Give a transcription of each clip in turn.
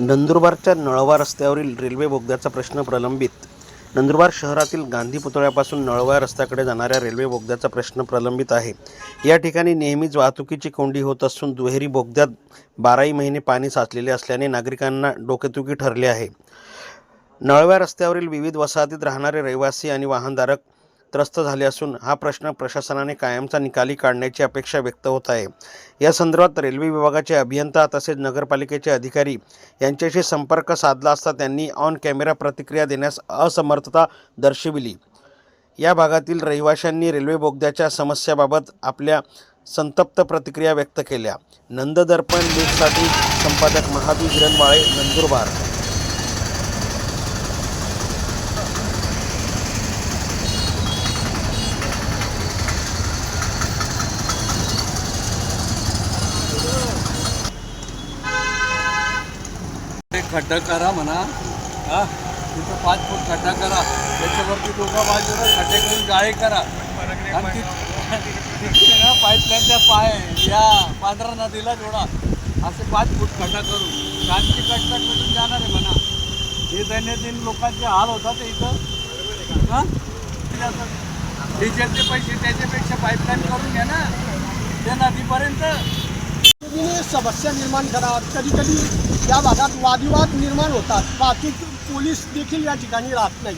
नंदुरबारच्या नळवा रस्त्यावरील रेल्वे बोगद्याचा प्रश्न प्रलंबित. नंदुरबार शहरातील गांधी पुतळ्यापासून नळवा रस्त्याकडे जाणाऱ्या रेल्वे बोगद्याचा प्रश्न प्रलंबित आहे. या ठिकाणी नेहमीच वाहतुकीची कोंडी होत असून दुहेरी बोगद्यात बाराही महिने पाणी साचलेले असल्याने नागरिकांना डोकेदुखी ठरले आहे. नळव्या रस्त्यावरील विविध वसाहतीत राहणारे रहिवासी आणि वाहनधारक त्रस्त झाले असून हा प्रश्न प्रशासनाने कायमचा निकाली काढण्याची अपेक्षा व्यक्त होत आहे. या संदर्भात रेल्वे विभागाचे अभियंता तसेच नगरपालिकेचे अधिकारी यांच्याशी संपर्क साधला असता त्यांनी ऑन कॅमेरा प्रतिक्रिया देण्यास असमर्थता दर्शविली. या भागातील रहिवाशांनी रेल्वे बोगद्याच्या समस्याबाबत आपल्या संतप्त प्रतिक्रिया व्यक्त केल्या. नंददर्पण न्यूजसाठी संपादक महावीर हिरणमाळे नंदुरबार. खड्डा करा म्हणा. हा? तिथं पाच फूट खड्डा करा. त्याच्यावरती दोघा बाजूला खड्डे करून जाळे करा. आणि तिथे ना पाईपलाईनच्या पाय या पांढरा नदीला जोडा. असे पाच फूट खड्डा करून शांती कट्टा करून जाणार आहे म्हणा. हे दैनंदिन लोकांचे हाल होतात इथं. हां? डिझेलचे पैसे त्याच्यापेक्षा पाईपलाईन करून घ्या ना. त्या नदीपर्यंत. समस्या निर्माण कराव्यात कधी कधी या भागात वादविवाद निर्माण होतात. वाहतूक पोलीस देखील या ठिकाणी राहत नाही.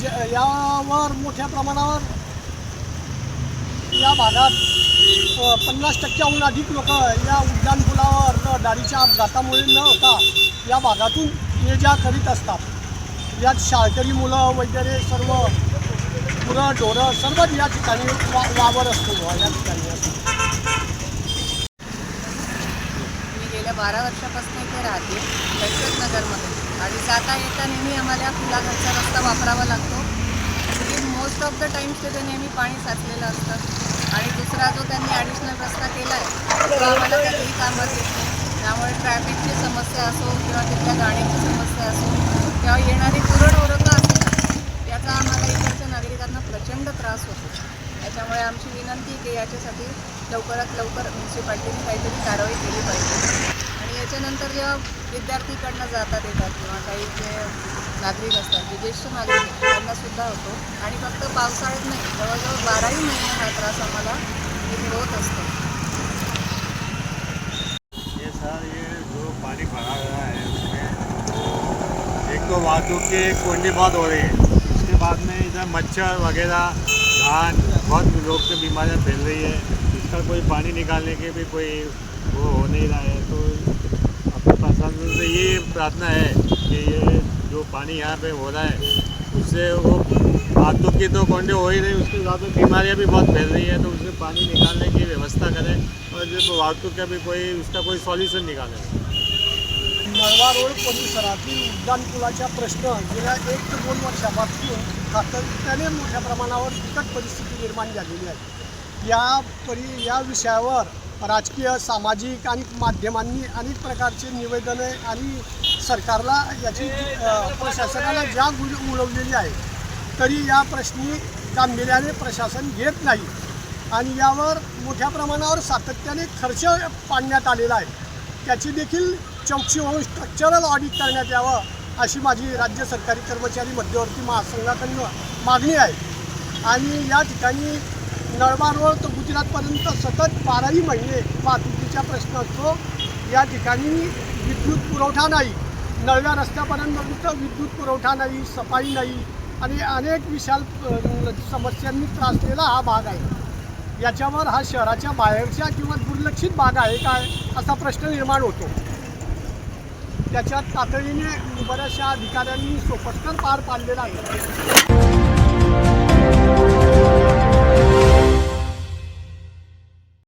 जे यावर मोठ्या प्रमाणावर या भागात पन्नास टक्क्याहून अधिक लोक या उड्डाणपुलावर न गाडीच्या अपघातामुळे न होता या भागातून ये जा करीत असतात. यात शाळकरी मुलं वगैरे सर्व गुरं ढोरं सर्वच या ठिकाणी वा वावर असतो. या ठिकाणी असतो मी गेल्या बारा वर्षापासून इथे राहते दशरथनगरमध्ये नगरमध्ये. आणि जाता येता नेहमी आम्हाला फुलाघरचा रस्ता वापरावा लागतो. मोस्ट ऑफ द टाइम्स तिथे नेहमी पाणी साचलेलं असतं. आणि दुसरा जो त्यांनी ॲडिशनल रस्ता केला आहे तो आम्हाला काहीही कामात येत. नाही त्यामुळे ट्रॅफिकची समस्या असो किंवा तिथल्या गाण्याची समस्या असो किंवा येणारी कुरड ओरडा त्याचा आम्हाला इकडच्या नागरिकांना प्रचंड त्रास होतो. त्याच्यामुळे आमची विनंती की याच्यासाठी लवकरात लवकर म्युन्सिपाल्टीने काहीतरी कारवाई केली पाहिजे. आणि जेव्हा विद्यार्थीकडनं जातात येतात किंवा काही जे नागरिक असतात जे ज्येष्ठ नागरिक आहेत त्यांना सुद्धा होतो. आणि फक्त पावसाळ्यात नाही जवळजवळ बाराही महिने हा त्रास आम्हाला इथे होत असतो. ये सर ये जो पानी भरा हुआ है उसमें एक तो वाहतूक की कोंडी बहुत हो रही है? उसके बाद में इधर मच्छर वगैरह धान बहुत लोग से बीमारियाँ फैल रही है। इसका कोई पानी निकालने के भी कोई वो हो नहीं रहा है तो अपने प्रशासन से ये प्रार्थना है कि ये जो पानी यहाँ पे हो रहा है, उससे वो वाहतूक की तो कोंडी हो ही रही, उसके साथ में बीमारियाँ भी बहुत फैल रही है तो उससे पानी निकालने की व्यवस्था करें और जो वाहतूक का भी कोई, उसका कोई सॉल्यूशन निकालें। नळवा रोड परिसरातील उड्डाणपुलाच्या प्रश्न, गेल्या एक ते दोन वर्षापासून सातत्याने मोठ्या प्रमाणावर बिकट परिस्थिती निर्माण झालेली आहे. परि, या विषयावर राजकीय सामाजिक आणि माध्यमांनी अनेक प्रकारचे निवेदने आणि सरकारला याची प्रशासनाला ज्या गुल उडवलेली आहे. तरी या प्रश्नी गांभीर्याने प्रशासन घेत नाही आणि यावर मोठ्या प्रमाणावर सातत्याने खर्च पाडण्यात आलेला आहे. त्याची देखील चौकशी होऊन स्ट्रक्चरल ऑडिट करण्यात यावं अशी माझी राज्य सरकारी कर्मचारी मध्यवर्ती महासंघाकडनं मागणी आहे. आणि या ठिकाणी नळवा रोड तर गुजरातपर्यंत सतत बाराही महिने वाहतुकीचा प्रश्न असतो या ठिकाणी विद्युत पुरवठा नाही. नळव्या रस्त्यापर्यंत विद्युत पुरवठा नाही सफाई नाही आणि अनेक विशाल समस्यांनी त्रासलेला हा भाग आहे. याच्यावर हा शहराच्या बाहेरच्या किंवा दुर्लक्षित भाग आहे काय असा प्रश्न निर्माण होतो. त्याच्यात तातडीने बऱ्याचशा अधिकाऱ्यांनी सोपस्कर पार पाडलेला आहे.